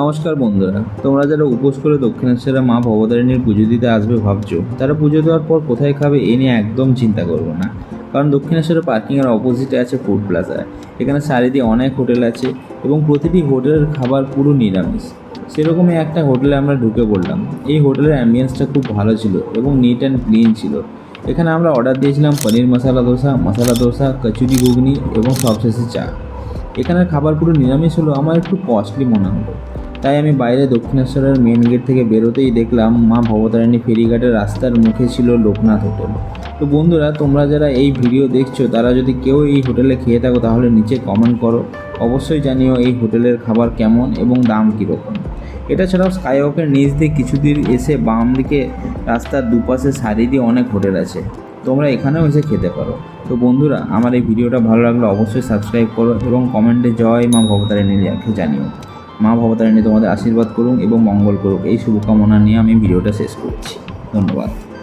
নমস্কার বন্ধুরা, তোমরা যারা উপোস করে দক্ষিণেশ্বরে মা ভবতারিণীর পুজো দিতে আসবে ভাবছ, তারা পুজো দেওয়ার পর কোথায় খাবে এ নিয়ে একদম চিন্তা করবে না। কারণ দক্ষিণেশ্বরে পার্কিংয়ের অপোজিটে আছে ফুড প্লাজা এখানে চারিদিকে অনেক হোটেল আছে এবং প্রতিটি হোটেলের খাবার পুরো নিরামিষ। সেরকমই একটা হোটেলে আমরা ঢুকে পড়লাম। এই হোটেলের অ্যাম্বিয়েন্সটা খুব ভালো ছিল এবং নিট অ্যান্ড ক্লিন ছিল। এখানে আমরা অর্ডার দিয়েছিলাম পনির মশলা দোসা মশলা দোসা, কচুরি ঘুগনি এবং সবশেষে চা। এখানের খাবার পুরো নিরামিষ হলো আমার একটু কস্টলি মনে হলো। তাই আমি বাইরে দক্ষিণেশ্বরের মেন গেট থেকে বেরোতেই দেখলাম মা ভবতারিণী ফেরিঘাটের রাস্তার মুখে ছিল লোকনাথ হোটেল। তো বন্ধুরা, তোমরা যারা এই ভিডিও দেখছ, তারা যদি কেউ এই হোটেলে খেয়ে থাকো, তাহলে নিচে কমেন্ট করো। অবশ্যই জানিও এই হোটেলের খাবার কেমন এবং দাম কীরকম। এটা ছাড়াও স্কাইওয়াকের নিচ দিয়ে কিছু দূর এসে বাম দিকে রাস্তার দুপাশে সারি দিয়ে অনেক হোটেল আছে। তোমরা এখানেও এসে খেতে পারো। তো বন্ধুরা, আমার এই ভিডিওটা ভালো লাগলে অবশ্যই সাবস্ক্রাইব করো এবং কমেন্টে জয় মা ভবতারিণী জানিও। মা ভবতারিণী তোমাদের আশীর্বাদ করুন এবং মঙ্গল করুক। এই শুভকামনা নিয়ে আমি ভিডিওটা শেষ করছি। ধন্যবাদ।